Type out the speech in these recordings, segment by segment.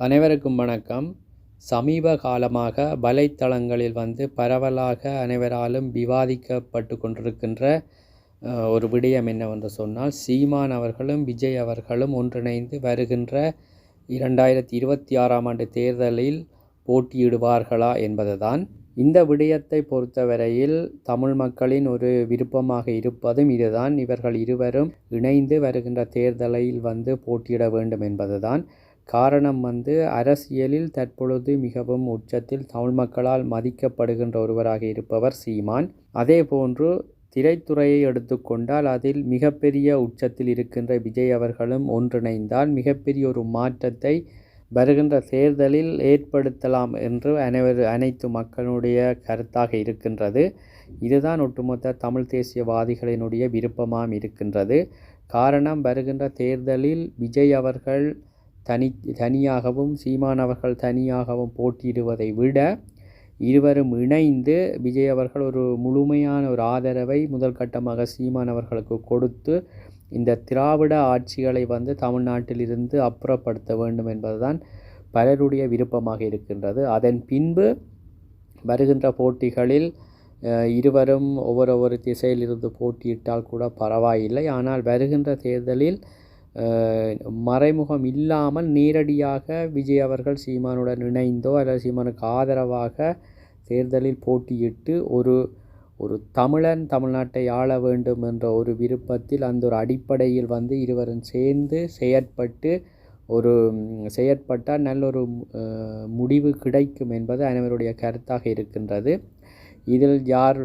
அனைவருக்கும் வணக்கம். சமீப காலமாக வலைத்தளங்களில் வந்து பரவலாக அனைவராலும் விவாதிக்கப்பட்டு கொண்டிருக்கின்ற ஒரு விடயம் என்னவென்று சொன்னால் சீமான் அவர்களும் விஜய் அவர்களும் ஒன்றிணைந்து வருகின்ற இரண்டாயிரத்தி இருபத்தி ஆறாம் ஆண்டு தேர்தலில் போட்டியிடுவார்களா என்பதுதான். இந்த விடயத்தை பொறுத்தவரையில் தமிழ் மக்களின் ஒரு விருப்பமாக இருப்பதும் இதுதான். இவர்கள் இருவரும் இணைந்து வருகின்ற தேர்தலில் வந்து போட்டியிட வேண்டும் என்பதுதான். காரணம் வந்து அரசியலில் தற்பொழுது மிகவும் உச்சத்தில் தமிழ் மக்களால் மதிக்கப்படுகின்ற ஒருவராக இருப்பவர் சீமான். அதே போன்று திரைத்துறையை எடுத்துக்கொண்டால் அதில் மிகப்பெரிய உச்சத்தில் இருக்கின்ற விஜய் அவர்களும் ஒன்றிணைந்தால் மிகப்பெரிய ஒரு மாற்றத்தை வருகின்ற தேர்தலில் ஏற்படுத்தலாம் என்று அனைவர் அனைத்து மக்களுடைய கருத்தாக இருக்கின்றது. இதுதான் ஒட்டுமொத்த தமிழ் தேசியவாதிகளினுடைய விருப்பமாம் இருக்கின்றது. காரணம் வருகின்ற தேர்தலில் விஜய் அவர்கள் தனி தனியாகவும் சீமான் அவர்கள் தனியாகவும் போட்டியிடுவதை விட இருவரும் இணைந்து விஜய் அவர்கள் ஒரு முழுமையான ஒரு ஆதரவை முதல் கட்டமாக சீமான் அவர்களுக்கு கொடுத்து இந்த திராவிட ஆட்சிகளை வந்து தமிழ்நாட்டிலிருந்து அப்புறப்படுத்த வேண்டும் என்பதுதான் பலருடைய விருப்பமாக இருக்கின்றது. அதன் பின்பு வருகின்ற போட்டிகளில் இருவரும் ஒவ்வொரு ஒவ்வொரு திசையிலிருந்து போட்டியிட்டால் கூட பரவாயில்லை. ஆனால் வருகின்ற தேர்தலில் மறைமுகம் இல்லாமல் நேரடியாக விஜய் அவர்கள் சீமானுடன் இணைந்தோ அல்லது சீமானுக்கு ஆதரவாக தேர்தலில் போட்டியிட்டு ஒரு ஒரு தமிழன் தமிழ்நாட்டை ஆள வேண்டும் என்ற ஒரு விருப்பத்தில் அந்த ஒரு அடிப்படையில் வந்து இருவரும் சேர்ந்து செயற்பட்டு ஒரு செயற்பட்டால் நல்ல ஒரு முடிவு கிடைக்கும் என்பது அனைவருடைய கருத்தாக இருக்கின்றது. இதில் யார்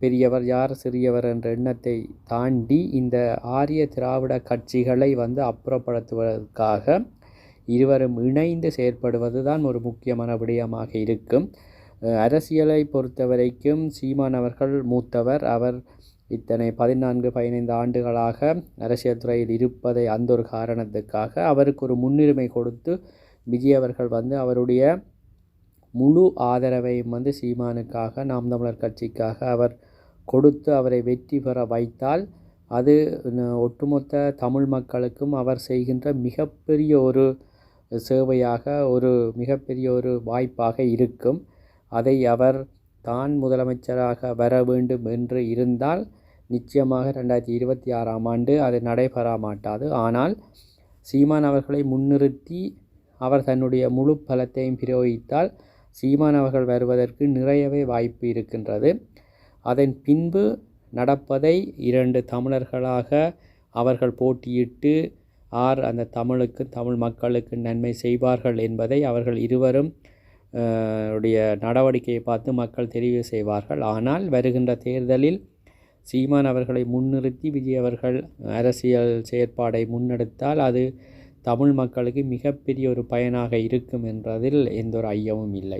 பெரியவர் யார்? சிறியவர் என்ற எண்ணத்தை தாண்டி இந்த ஆரிய திராவிட கட்சிகளை வந்து அப்புறப்படுத்துவதற்காக இருவரும் இணைந்து செயற்படுவது தான் ஒரு முக்கியமான விடயமாக இருக்கும். அரசியலை பொறுத்தவரைக்கும் சீமான் அவர்கள் மூத்தவர். அவர் இத்தனை பதினான்கு பதினைந்து ஆண்டுகளாக அரசியல் துறையில் இருப்பதை அந்த ஒரு காரணத்துக்காக அவருக்கு ஒரு முன்னுரிமை கொடுத்து விஜய் அவர்கள் வந்து அவருடைய முழு ஆதரவையும் வந்து சீமானுக்காக நாம் தமிழர் கட்சிக்காக அவர் கொடுத்து அவரை வெற்றி பெற வைத்தால் அது ஒட்டுமொத்த தமிழ் மக்களுக்கும் அவர் செய்கின்ற மிகப்பெரிய ஒரு சேவையாக ஒரு மிகப்பெரிய ஒரு வாய்ப்பாக இருக்கும். அதை அவர் தான் முதலமைச்சராக வர வேண்டும் என்று இருந்தால் நிச்சயமாக ரெண்டாயிரத்தி இருபத்தி ஆறாம் ஆண்டு அது நடைபெற மாட்டாது. ஆனால் சீமான் அவர்களை முன்னிறுத்தி அவர் தன்னுடைய முழு பலத்தையும் பிரயோகித்தால் சீமான் அவர்கள் வருவதற்கு நிறையவே வாய்ப்பு இருக்கின்றது. அதன் பின்பு நடப்பதை இரண்டு தமிழர்களாக அவர்கள் போட்டியிட்டு ஆர் அந்த தமிழுக்கு தமிழ் மக்களுக்கு நன்மை செய்வார்கள் என்பதை அவர்கள் இருவரும் உடைய நடவடிக்கையை பார்த்து மக்கள் தெரிவு செய்வார்கள். ஆனால் வருகின்ற தேர்தலில் சீமான் அவர்களை முன்னிறுத்தி விஜய் அவர்கள் அரசியல் செயற்பாடை முன்னெடுத்தால் அது தமிழ் மக்களுக்கு மிகப்பெரிய ஒரு பயனாக இருக்கும் என்பதில் எந்த ஒரு ஐயமும் இல்லை.